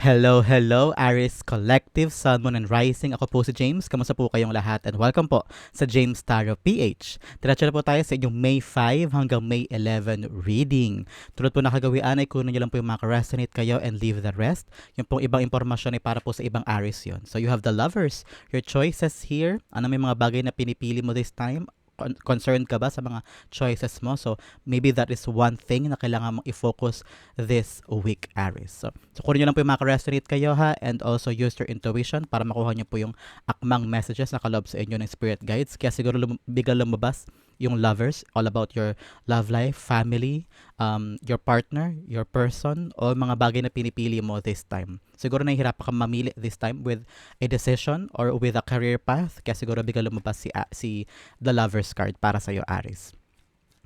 Hello, hello, Aris Collective, Sun, Moon, and Rising. Ako po si James. Kamusta po kayong lahat? And welcome po sa James Tarot PH. Diretso na po tayo sa inyong May 5 hanggang May 11 reading. Tulad po nakagawian ay kunin nyo lang po yung makaresonate kayo and leave the rest. Yung pong ibang impormasyon ay para po sa ibang Aris yon. So you have the lovers, your choices here. Ano may mga bagay na pinipili mo this time? Con- concerned ka ba sa mga choices mo? So, maybe that is one thing na kailangan mong i-focus this week, Aries. So, so kunin nyo lang po yung makaresonate kayo ha and also use your intuition para makuha nyo po yung akmang messages na kalob sa inyo ng spirit guides. Kaya siguro lum- bigla lumabas yung lovers, all about your love life, family, um, your partner, your person, o mga bagay na pinipili mo this time. Siguro nahihirapan ka mamili this time with a decision or with a career path, kaya siguro bigla lumabas si, ah, si the lovers card para sa iyo, Aris.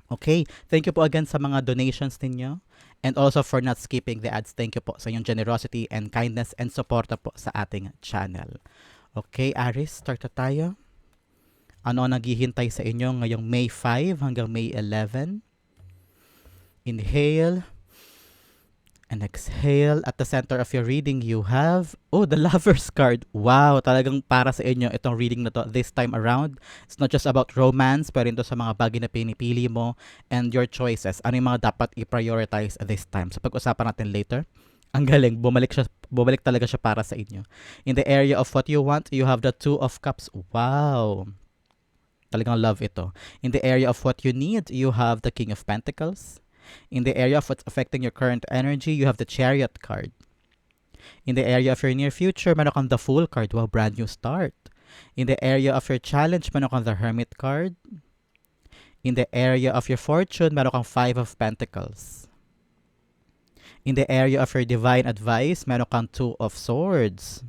Okay, thank you po again sa mga donations ninyo. And also for not skipping the ads, thank you po sa inyong generosity and kindness and suporta po sa ating channel. Okay, Aris, start tayo. Ano ang naghihintay sa inyo ngayong May 5 hanggang May 11? Inhale and exhale. At the center of your reading, you have, oh, the Lover's card. Wow, talagang para sa inyo itong reading na to this time around. It's not just about romance, pero ito sa mga bagay na pinipili mo and your choices. Ano yung mga dapat i-prioritize this time? So pag-usapan natin later. Ang galing, bumalik siya, bumalik talaga siya para sa inyo. In the area of what you want, you have the Two of Cups. Wow. Talagang love ito. In the area of what you need, you have the King of Pentacles. In the area of what's affecting your current energy, you have the Chariot card. In the area of your near future, meron kang the Fool card. Wow, brand new start. In the area of your challenge, meron kang the Hermit card. In the area of your fortune, meron kang Five of Pentacles. In the area of your divine advice, meron kang Two of Swords.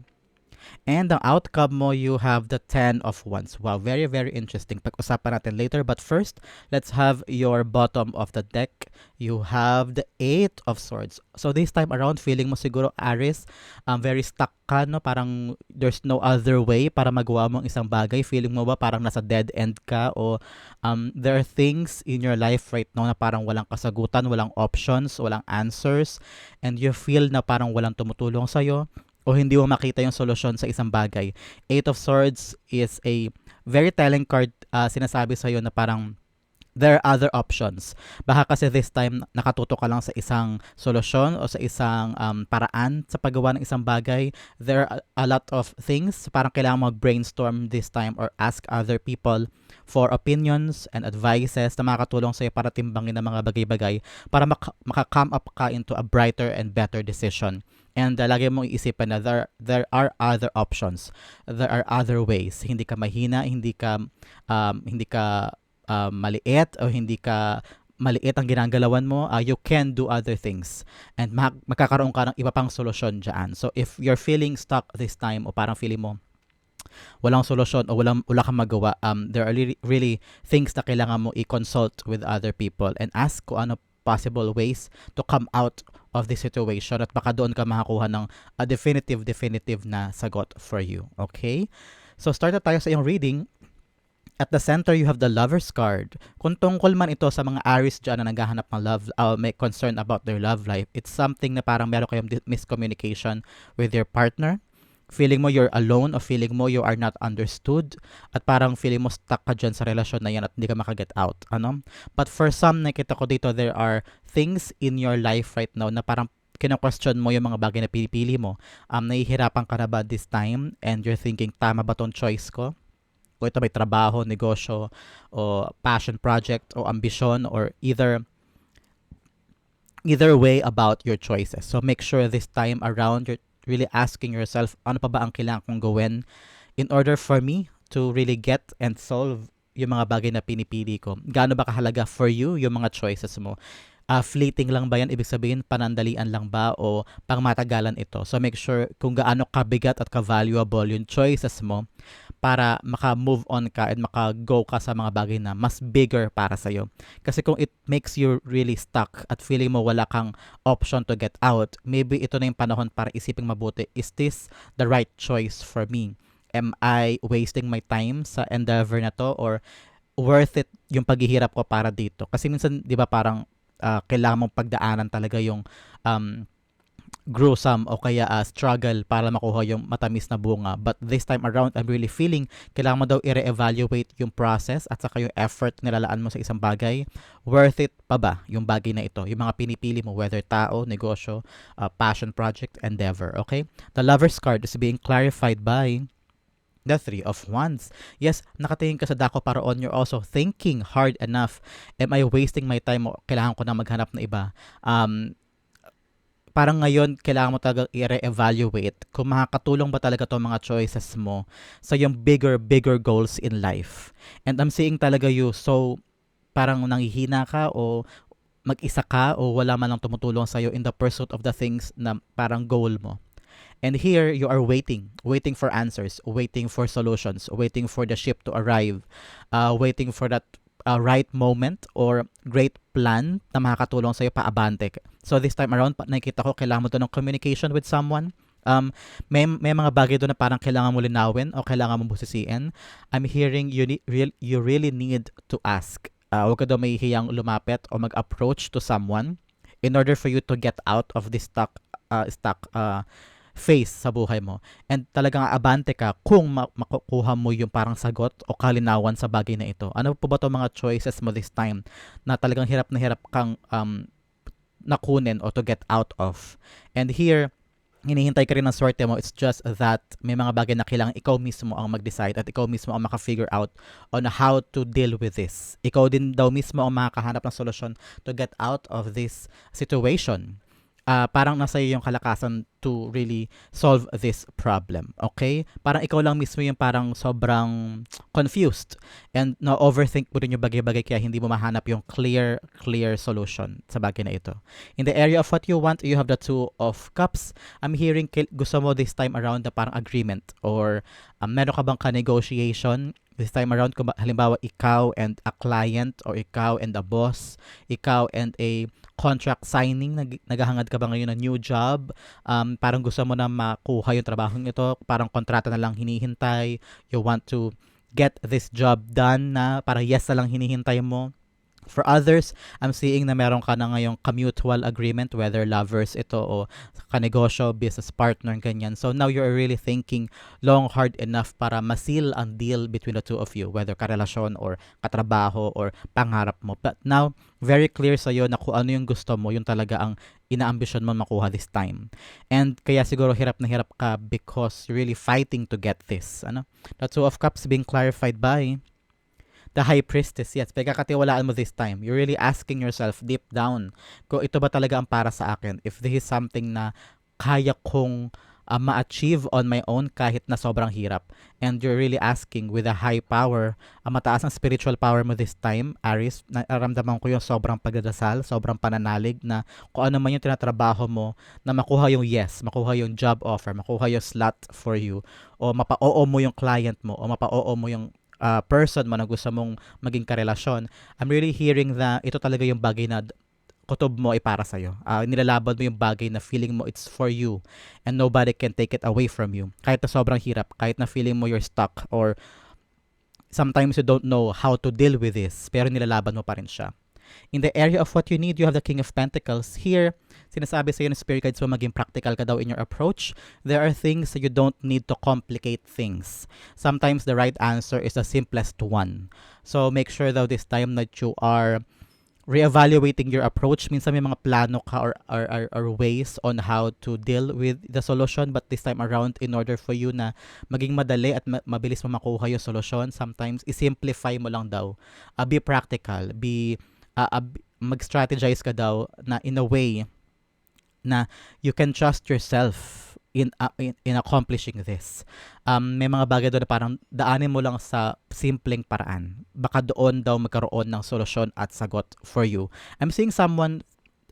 And ang outcome mo, you have the 10 of Wands. Wow, very, very interesting. Pag-usapan natin later. But first, let's have your bottom of the deck. You have the 8 of Swords. So this time around, feeling mo siguro, Aris, um, very stuck ka, no? Parang there's no other way para magawa mo ang isang bagay. Feeling mo ba parang nasa dead end ka? O um, there are things in your life right now na parang walang kasagutan, walang options, walang answers. And you feel na parang walang tumutulong sa'yo o hindi mo makita yung solusyon sa isang bagay. Eight of Swords is a very telling card uh, sinasabi sa iyo na parang there are other options. Baka kasi this time nakatuto ka lang sa isang solusyon o sa isang um, paraan sa paggawa ng isang bagay. There are a lot of things. Parang kailangan mag-brainstorm this time or ask other people for opinions and advices na makakatulong sa iyo para timbangin ang mga bagay-bagay para mak- maka-come up ka into a brighter and better decision. And uh, lagi mong iisipin na there, there are other options. There are other ways. Hindi ka mahina, hindi ka um, hindi ka um, maliit o hindi ka maliit ang ginagalawan mo, uh, you can do other things. And mag- magkakaroon ka ng iba pang solusyon dyan. So if you're feeling stuck this time o parang feeling mo walang solusyon o walang wala kang magawa, um, there are really, really things na kailangan mo i-consult with other people and ask kung ano possible ways to come out of the situation at baka doon ka makakuha ng a definitive, definitive na sagot for you. Okay? So, start na tayo sa iyong reading. At the center, you have the lover's card. Kung tungkol man ito sa mga Aries dyan na naghahanap ng love, uh, may concern about their love life, it's something na parang meron kayong miscommunication with your partner feeling mo you're alone o feeling mo you are not understood at parang feeling mo stuck ka dyan sa relasyon na yan at hindi ka makaget out. Ano? But for some, nakita ko dito, there are things in your life right now na parang kina-question mo yung mga bagay na pinipili mo. Um, nahihirapan ka na ba this time and you're thinking, tama ba tong choice ko? O ito may trabaho, negosyo, o passion project, o ambition, or either either way about your choices. So make sure this time around you're really asking yourself, ano pa ba ang kailangan kong gawin in order for me to really get and solve yung mga bagay na pinipili ko. Gaano ba kahalaga for you yung mga choices mo? Uh, fleeting lang ba yan? Ibig sabihin, panandalian lang ba o pangmatagalan ito? So make sure kung gaano kabigat at ka-valuable yung choices mo para maka-move on ka and maka-go ka sa mga bagay na mas bigger para sa'yo. Kasi kung it makes you really stuck at feeling mo wala kang option to get out, maybe ito na yung panahon para isiping mabuti, is this the right choice for me? Am I wasting my time sa endeavor na to or worth it yung paghihirap ko para dito? Kasi minsan, di ba parang uh, kailangan mong pagdaanan talaga yung um, gruesome o kaya ah, struggle para makuha yung matamis na bunga. But this time around, I'm really feeling kailangan mo daw i-re-evaluate yung process at saka yung effort nilalaan mo sa isang bagay. Worth it pa ba yung bagay na ito? Yung mga pinipili mo, whether tao, negosyo, ah, passion project, endeavor. Okay? The lover's card is being clarified by the three of wands. Yes, nakatingin ka sa dako para on you're also thinking hard enough. Am I wasting my time o kailangan ko na maghanap na iba? Um, parang ngayon, kailangan mo talaga i-re-evaluate kung makakatulong ba talaga to mga choices mo sa yung bigger, bigger goals in life. And I'm seeing talaga you so parang nangihina ka o mag-isa ka o wala man lang tumutulong sa'yo in the pursuit of the things na parang goal mo. And here, you are waiting, waiting for answers, waiting for solutions, waiting for the ship to arrive, uh, waiting for that uh, right moment or great plan na makakatulong sa'yo paabante. So this time around, nakikita ko kailangan mo to ng communication with someone. Um, may, may mga bagay doon na parang kailangan mo linawin o kailangan mo busisiin. I'm hearing you, ne- real, you really need to ask. Uh, huwag ka daw may hiyang lumapit o mag-approach to someone in order for you to get out of this stuck, uh, stuck uh, phase sa buhay mo. And talagang abante ka kung ma- makukuha mo yung parang sagot o kalinawan sa bagay na ito. Ano po ba 'tong mga choices mo this time na talagang hirap na hirap kang um, nakunin o to get out of. And here, hinihintay ka rin ng swerte mo. It's just that may mga bagay na kailangan ikaw mismo ang mag-decide at ikaw mismo ang maka-figure out on how to deal with this. Ikaw din daw mismo ang makakahanap ng solusyon to get out of this situation. Ah, parang nasa iyo yung kalakasan to really solve this problem. Okay? Parang ikaw lang mismo yung parang sobrang confused and na-overthink mo rin yung bagay-bagay kaya hindi mo mahanap yung clear, clear solution sa bagay na ito. In the area of what you want, you have the two of cups. I'm hearing gusto mo this time around na parang agreement or um, meron ka bang ka-negotiation this time around kung ba- halimbawa ikaw and a client or ikaw and a boss, ikaw and a contract signing, nag- naghahangad ka ba ngayon ng new job, um, parang gusto mo na makuha yung trabaho ito, parang kontrata na lang hinihintay, you want to get this job done na para yes na lang hinihintay mo. For others, I'm seeing na meron ka na ngayong mutual agreement, whether lovers ito o kanegosyo, business partner, ganyan. So now you're really thinking long, hard enough para masil ang deal between the two of you, whether karelasyon or katrabaho or pangarap mo. But now, very clear sa'yo na kung ano yung gusto mo, yun talaga ang inaambisyon mo makuha this time. And kaya siguro hirap na hirap ka because you're really fighting to get this. Ano? The Two of Cups being clarified by the High Priestess. Yes, pagkakatiwalaan mo this time. You're really asking yourself deep down kung ito ba talaga ang para sa akin. If this is something na kaya kong uh, ma-achieve on my own kahit na sobrang hirap. And you're really asking with a high power, ang mataas ang spiritual power mo this time, Aris, naramdaman ko yung sobrang pagdadasal, sobrang pananalig na kung ano man yung tinatrabaho mo, na makuha yung yes, makuha yung job offer, makuha yung slot for you, o mapa-oo mo yung client mo, o mapa-oo mo yung uh, person mo na gusto mong maging karelasyon, I'm really hearing na ito talaga yung bagay na kutob mo ay para sa'yo. Uh, nilalaban mo yung bagay na feeling mo it's for you and nobody can take it away from you. Kahit na sobrang hirap, kahit na feeling mo you're stuck or sometimes you don't know how to deal with this, pero nilalaban mo pa rin siya. In the area of what you need, you have the King of Pentacles. Here, sinasabi sa iyo ng Spirit Guides mo maging practical ka daw in your approach. There are things you don't need to complicate things. Sometimes the right answer is the simplest one. So make sure though this time that you are reevaluating your approach. Minsan may mga plano ka or, or, or, or ways on how to deal with the solution but this time around in order for you na maging madali at ma- mabilis mo makuha yung solution, sometimes i-simplify mo lang daw. Uh, be practical, be uh, uh, mag-strategize ka daw na in a way na you can trust yourself in, uh, in, in accomplishing this. Um, may mga bagay doon na parang daanin mo lang sa simpleng paraan. Baka doon daw magkaroon ng solusyon at sagot for you. I'm seeing someone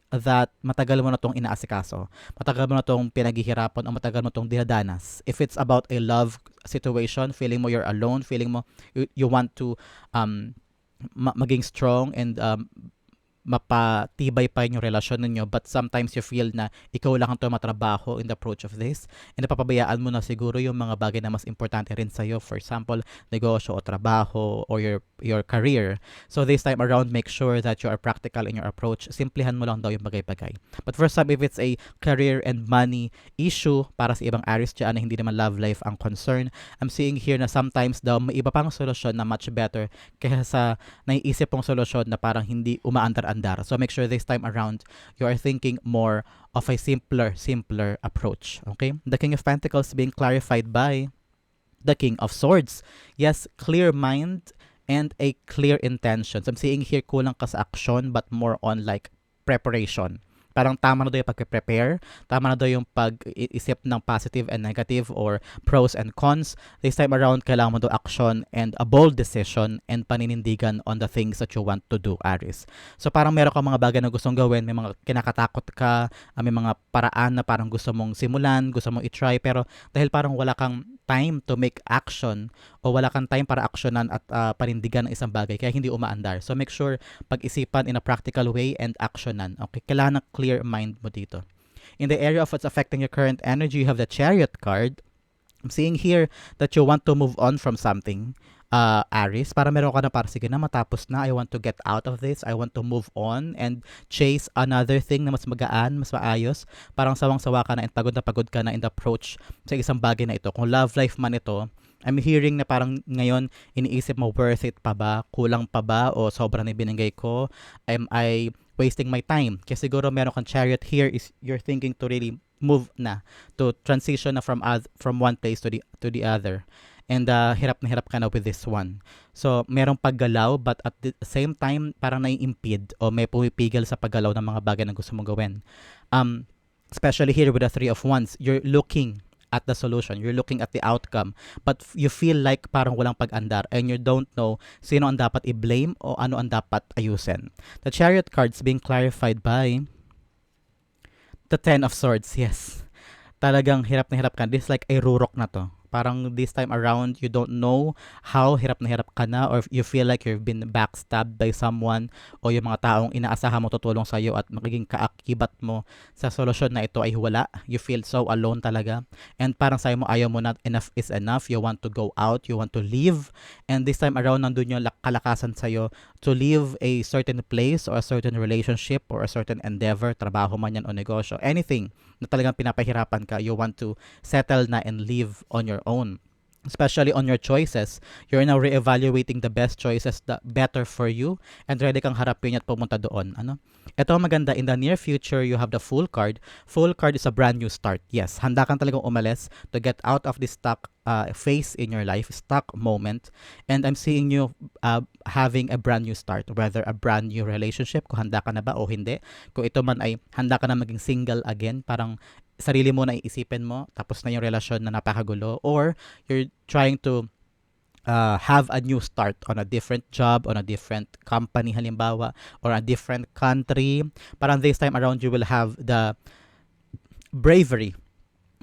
that matagal mo na tong inaasikaso. Matagal mo na tong pinaghihirapan o matagal mo tong dinadanas. If it's about a love situation, feeling mo you're alone, feeling mo you, you want to um, ma- maging strong and um, mapatibay pa yung relasyon ninyo but sometimes you feel na ikaw lang ang tumatrabaho in the approach of this. And napapabayaan mo na siguro yung mga bagay na mas importante rin sa'yo. For example negosyo o trabaho or your your career. So this time around make sure that you are practical in your approach. Simplihan mo lang daw yung bagay-bagay. But for some if it's a career and money issue para sa ibang Aries dyan na hindi naman love life ang concern I'm seeing here na sometimes daw may iba pang solusyon na much better kaysa sa naiisip mong solusyon na parang hindi umaandar-andar. So make sure this time around you are thinking more of a simpler, simpler approach. Okay? The King of Pentacles being clarified by the King of Swords. Yes, clear mind and a clear intention. So I'm seeing here kulang ka sa action but more on like preparation. Parang tama na daw yung pag-prepare, tama na daw yung pag-isip ng positive and negative or pros and cons. This time around, kailangan mo daw action and a bold decision and paninindigan on the things that you want to do, Aris. So parang meron ka mga bagay na gustong gawin, may mga kinakatakot ka, ah, may mga paraan na parang gusto mong simulan, gusto mong i-try, pero dahil parang wala kang time to make action o wala kang time para aksyonan at uh, panindigan ng isang bagay kaya hindi umaandar. So make sure pag-isipan in a practical way and actionan. Okay, kailangan ng clear mind mo dito. In the area of what's affecting your current energy, you have the chariot card. I'm seeing here that you want to move on from something uh, Aris, para meron ka na para sige na matapos na, I want to get out of this, I want to move on and chase another thing na mas magaan, mas maayos. Parang sawang-sawa ka na and pagod na pagod ka na in the approach sa isang bagay na ito. Kung love life man ito, I'm hearing na parang ngayon iniisip mo worth it pa ba? Kulang pa ba? O sobrang na binigay ko? Am I wasting my time? Kasi siguro meron kang chariot here is you're thinking to really move na to transition na from uh, from one place to the to the other and uh, hirap na hirap ka na with this one. So, merong paggalaw but at the same time, parang nai-impede o may pumipigil sa paggalaw ng mga bagay na gusto mong gawin. Um, especially here with the three of wands, you're looking at the solution. You're looking at the outcome. But you feel like parang walang pag-andar and you don't know sino ang dapat i-blame o ano ang dapat ayusin. The chariot cards being clarified by the ten of swords. Yes. Talagang hirap na hirap ka. This like a rurok na to parang this time around you don't know how hirap na hirap ka na or you feel like you've been backstabbed by someone o yung mga taong inaasahan mo tutulong sa iyo at magiging kaakibat mo sa solusyon na ito ay wala. You feel so alone talaga. And parang sa'yo mo ayaw mo na enough is enough. You want to go out, you want to leave. And this time around nandun yung kalakasan sa'yo to leave a certain place or a certain relationship or a certain endeavor, trabaho man yan o negosyo, anything na talagang pinapahirapan ka, you want to settle na and live on your own especially on your choices. You're now reevaluating the best choices that better for you and ready kang harapin at pumunta doon. Ano? Ito maganda, in the near future, you have the full card. Full card is a brand new start. Yes, handa kang talagang umalis to get out of this stuck uh, phase in your life, stuck moment. And I'm seeing you uh, having a brand new start, whether a brand new relationship, kung handa ka na ba o hindi. Kung ito man ay handa ka na maging single again, parang sarili mo na iisipin mo, tapos na yung relasyon na napakagulo, or you're trying to uh, have a new start on a different job, on a different company halimbawa, or a different country. Parang this time around, you will have the bravery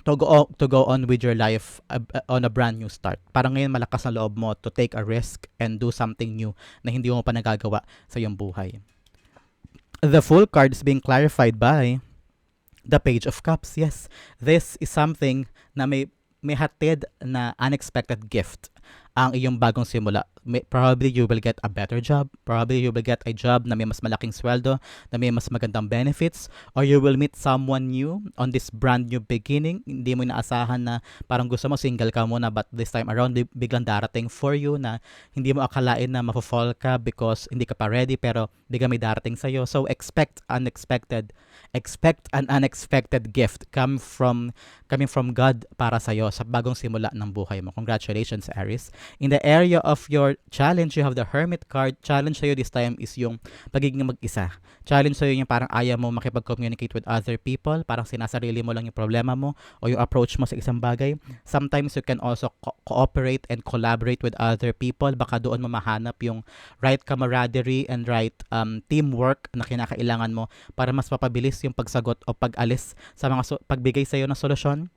to go to go on with your life uh, on a brand new start. Parang ngayon malakas na loob mo to take a risk and do something new na hindi mo pa nagagawa sa iyong buhay. The full card is being clarified by the Page of Cups. Yes, this is something na may may hatid na unexpected gift ang iyong bagong simula. May, probably you will get a better job. Probably you will get a job na may mas malaking sweldo, na may mas magandang benefits, or you will meet someone new on this brand new beginning. Hindi mo inaasahan na parang gusto mo single ka muna but this time around biglang darating for you na hindi mo akalain na mafo-fall ka because hindi ka pa ready pero biglang may darating sa'yo. So expect unexpected expect an unexpected gift come from coming from God para sa iyo sa bagong simula ng buhay mo. Congratulations, Aries. In the area of your challenge, you have the Hermit card. Challenge sa iyo this time is yung pagiging mag-isa. Challenge sa iyo yung parang ayaw mo makipag-communicate with other people, parang sinasarili mo lang yung problema mo o yung approach mo sa isang bagay. Sometimes you can also co- cooperate and collaborate with other people. Baka doon mo mahanap yung right camaraderie and right um, teamwork na kinakailangan mo para mas mapabilis yung pagsagot o pag-alis sa mga so- pagbigay sa iyo ng solusyon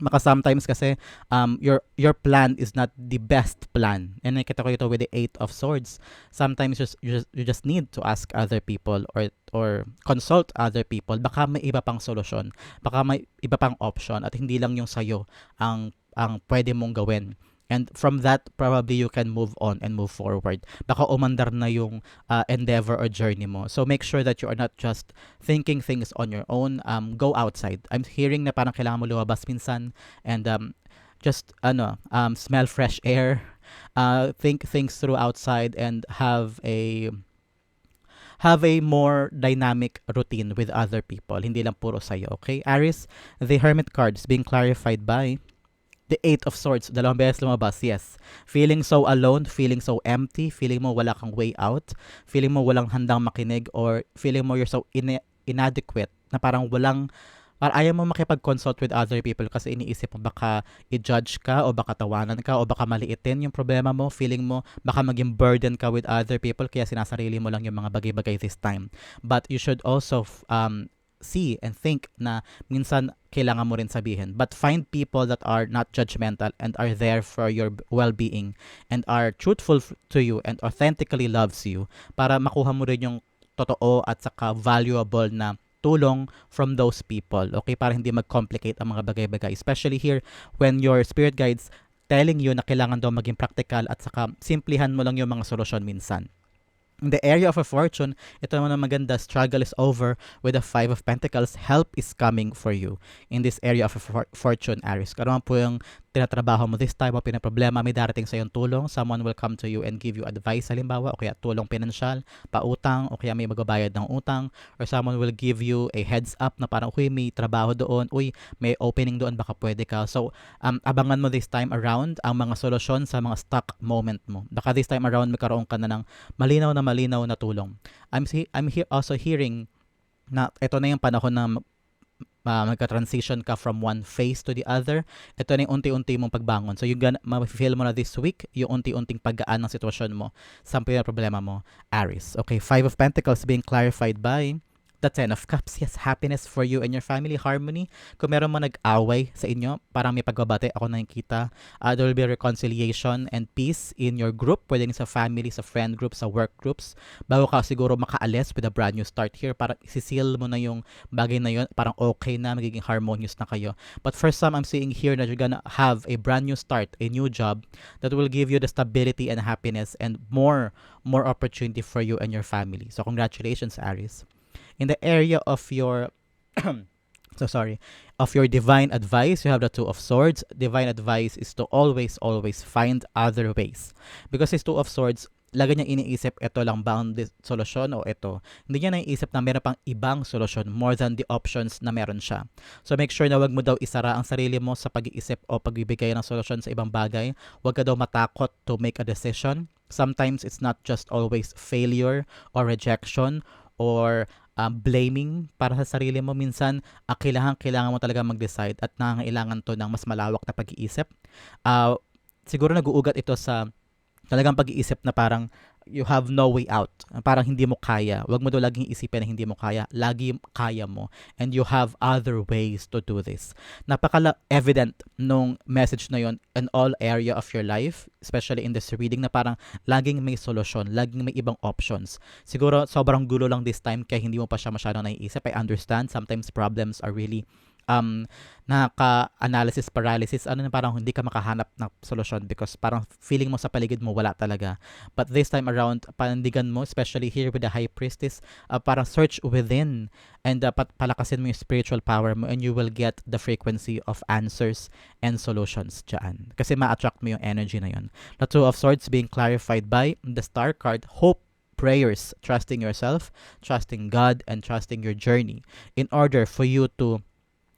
Maka sometimes kasi um your your plan is not the best plan. And nakita ko ito with the eight of swords. Sometimes you just, you just need to ask other people or or consult other people. Baka may iba pang solusyon. Baka may iba pang option at hindi lang yung sayo ang ang pwede mong gawin. And from that, probably you can move on and move forward. Baka umandar na yung uh, endeavor or journey mo. So make sure that you are not just thinking things on your own. Um, go outside. I'm hearing na parang kailangan mo lumabas minsan and um, just ano, um, smell fresh air. Uh, think things through outside and have a have a more dynamic routine with other people. Hindi lang puro sa'yo, okay? Aris, the Hermit card is being clarified by the Eight of Swords, dalawang beses lumabas, yes. Feeling so alone, feeling so empty, feeling mo wala kang way out, feeling mo walang handang makinig, or feeling mo you're so ina- inadequate, na parang walang, parang ayaw mo makipag-consult with other people kasi iniisip mo baka i-judge ka o baka tawanan ka o baka maliitin yung problema mo, feeling mo baka maging burden ka with other people kaya sinasarili mo lang yung mga bagay-bagay this time. But you should also um, see and think na minsan kailangan mo rin sabihin. But find people that are not judgmental and are there for your well-being and are truthful to you and authentically loves you para makuha mo rin yung totoo at saka valuable na tulong from those people. Okay, para hindi mag-complicate ang mga bagay-bagay. Especially here when your spirit guides telling you na kailangan daw maging practical at saka simplihan mo lang yung mga solusyon minsan. In the area of a fortune, ito naman ang maganda, struggle is over with the Five of Pentacles. Help is coming for you in this area of a for- fortune, Aries. Ano po yung tinatrabaho mo this time o pinaproblema, may darating sa iyong tulong. Someone will come to you and give you advice, halimbawa, o kaya tulong pinansyal, pautang, o kaya may magbabayad ng utang, or someone will give you a heads up na parang, uy, may trabaho doon, uy, may opening doon, baka pwede ka. So, um, abangan mo this time around ang mga solusyon sa mga stuck moment mo. Baka this time around, magkaroon ka na ng malinaw na malinaw na tulong. I'm, I'm here also hearing na ito na yung panahon na uh, magka-transition ka from one phase to the other, ito na yung unti-unti mong pagbangon. So, yung ma-feel mo na this week, yung unti-unting paggaan ng sitwasyon mo, yung problema mo, Aries. Okay, Five of Pentacles being clarified by the Ten of Cups. Yes, happiness for you and your family, harmony. Kung meron mo nag-away sa inyo, parang may pagbabate ako nakikita. Uh, there will be reconciliation and peace in your group, pwede sa family, sa friend group, sa work groups. Bago ka siguro makaalis with a brand new start here, parang isisil mo na yung bagay na yun, parang okay na, magiging harmonious na kayo. But first time, I'm seeing here that you're gonna have a brand new start, a new job that will give you the stability and happiness and more more opportunity for you and your family. So congratulations, Aries in the area of your so sorry of your divine advice you have the two of swords divine advice is to always always find other ways because this two of swords lagi niya iniisip ito lang ang solusyon o ito. Hindi niya naiisip na meron pang ibang solusyon more than the options na meron siya. So make sure na wag mo daw isara ang sarili mo sa pag-iisip o pagbibigay ng solusyon sa ibang bagay. Wag ka daw matakot to make a decision. Sometimes it's not just always failure or rejection or um, blaming para sa sarili mo. Minsan, uh, kailangan, kailangan mo talaga mag-decide at nangangailangan to ng mas malawak na pag-iisip. Uh, siguro nag-uugat ito sa talagang pag-iisip na parang you have no way out. Parang hindi mo kaya. Huwag mo daw laging isipin na hindi mo kaya. Lagi kaya mo. And you have other ways to do this. Napaka-evident nung message na yon in all area of your life, especially in this reading, na parang laging may solusyon, laging may ibang options. Siguro sobrang gulo lang this time kaya hindi mo pa siya masyadong naiisip. I understand sometimes problems are really um, nakaka-analysis paralysis, ano na parang hindi ka makahanap ng solusyon because parang feeling mo sa paligid mo wala talaga. But this time around, panindigan mo, especially here with the High Priestess, uh, parang search within and uh, palakasin mo yung spiritual power mo and you will get the frequency of answers and solutions dyan. Kasi ma-attract mo yung energy na yun. The Two of Swords being clarified by the Star card, Hope prayers, trusting yourself, trusting God, and trusting your journey in order for you to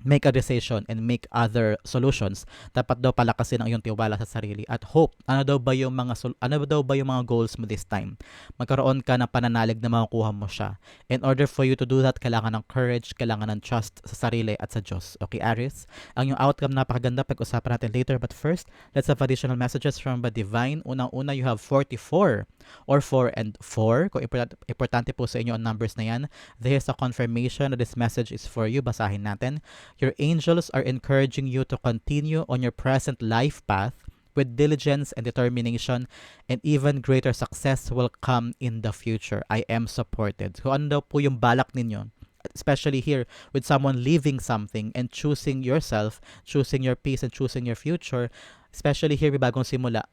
make a decision and make other solutions, dapat daw palakasin ang iyong tiwala sa sarili at hope. Ano daw ba yung mga ano daw ba yung mga goals mo this time? Magkaroon ka ng pananalig na makukuha mo siya. In order for you to do that, kailangan ng courage, kailangan ng trust sa sarili at sa Diyos. Okay, Aries? Ang yung outcome napakaganda pag-usapan natin later. But first, let's have additional messages from the divine. Unang-una, you have 44 or 4 and 4. Kung importante, importante po sa inyo ang numbers na yan, there's a confirmation that this message is for you. Basahin natin. Your angels are encouraging you to continue on your present life path with diligence and determination and even greater success will come in the future. I am supported. So ano daw po yung balak ninyo? Especially here with someone leaving something and choosing yourself, choosing your peace and choosing your future. Especially here with bagong simula,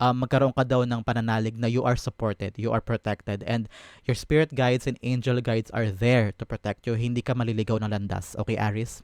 um, magkaroon ka daw ng pananalig na you are supported, you are protected, and your spirit guides and angel guides are there to protect you. Hindi ka maliligaw ng landas. Okay, Aris?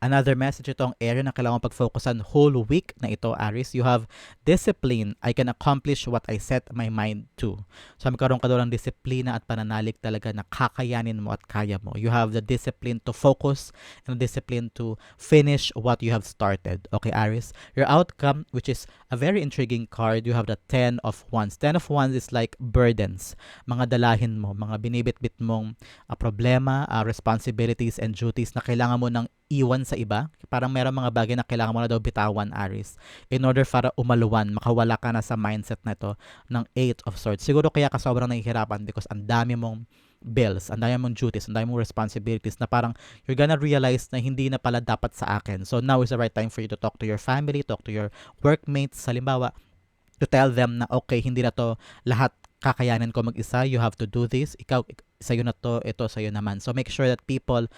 Another message ito ang area na kailangan pag-focusan whole week na ito, Aris. You have discipline. I can accomplish what I set my mind to. So, magkaroon ka daw ng disiplina at pananalig talaga na kakayanin mo at kaya mo. You have the discipline to focus and the discipline to finish what you have started. Okay, Aris? Your outcome, which is a very intriguing card, you have the 10 of Wands. 10 of Wands is like burdens. Mga dalahin mo, mga binibit-bit mong uh, problema, uh, responsibilities, and duties na kailangan mo ng iwan sa iba. Parang meron mga bagay na kailangan mo na daw bitawan, Aris. In order para umaluwan, makawala ka na sa mindset na ito ng Eight of Swords. Siguro kaya ka sobrang nahihirapan because ang dami mong bills, ang dami mong duties, ang dami mong responsibilities na parang you're gonna realize na hindi na pala dapat sa akin. So now is the right time for you to talk to your family, talk to your workmates, halimbawa, to tell them na okay, hindi na to lahat kakayanin ko mag-isa, you have to do this, ikaw, ik- sa'yo na to, ito sa'yo naman. So make sure that people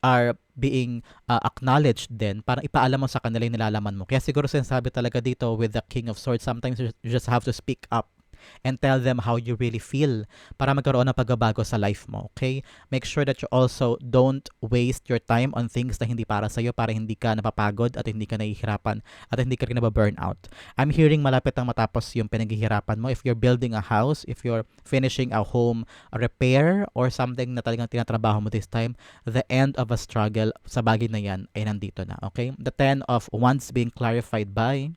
are being uh, acknowledged din, parang ipaalam mo sa kanila yung nilalaman mo. Kaya siguro sinasabi talaga dito with the King of Swords, sometimes you just have to speak up and tell them how you really feel para magkaroon ng pagbabago sa life mo, okay? Make sure that you also don't waste your time on things na hindi para sa'yo para hindi ka napapagod at hindi ka nahihirapan at hindi ka rin nababurn out. I'm hearing malapit ang matapos yung pinaghihirapan mo. If you're building a house, if you're finishing a home repair or something na talagang tinatrabaho mo this time, the end of a struggle sa bagay na yan ay nandito na, okay? The 10 of Wands being clarified by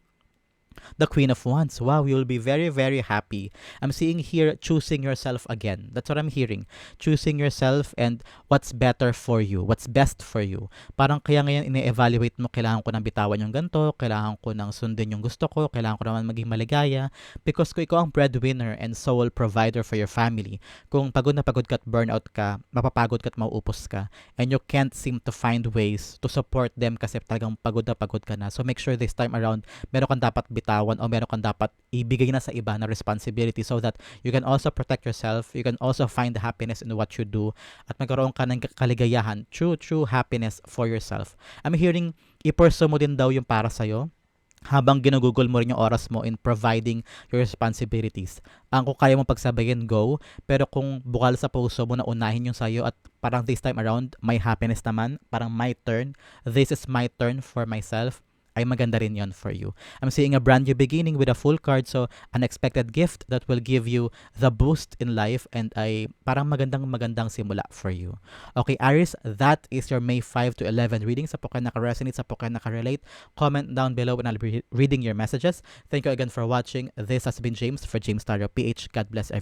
the Queen of Wands. Wow, you'll be very, very happy. I'm seeing here choosing yourself again. That's what I'm hearing. Choosing yourself and what's better for you, what's best for you. Parang kaya ngayon ine-evaluate mo, kailangan ko nang bitawan yung ganito, kailangan ko nang sundin yung gusto ko, kailangan ko naman maging maligaya. Because kung ikaw ang breadwinner and sole provider for your family, kung pagod na pagod ka at burnout ka, mapapagod ka at mauupos ka, and you can't seem to find ways to support them kasi talagang pagod na pagod ka na. So make sure this time around, meron kang dapat bitawan o meron kang dapat ibigay na sa iba na responsibility so that you can also protect yourself, you can also find the happiness in what you do, at magkaroon ka ng kaligayahan, true, true happiness for yourself. I'm hearing, i-pursue mo din daw yung para sa'yo, habang ginugugol mo rin yung oras mo in providing your responsibilities. Ang kung kaya mo pagsabayin, go. Pero kung bukal sa puso mo na unahin yung sa'yo at parang this time around, my happiness naman, parang my turn, this is my turn for myself, ay maganda rin yon for you. I'm seeing a brand new beginning with a full card, so unexpected gift that will give you the boost in life and ay parang magandang magandang simula for you. Okay, Aries, that is your May 5 to 11 reading sa Poken naka-resonate, sa Poken naka-relate. Comment down below and I'll be reading your messages. Thank you again for watching. This has been James for James Tario PH. God bless everyone.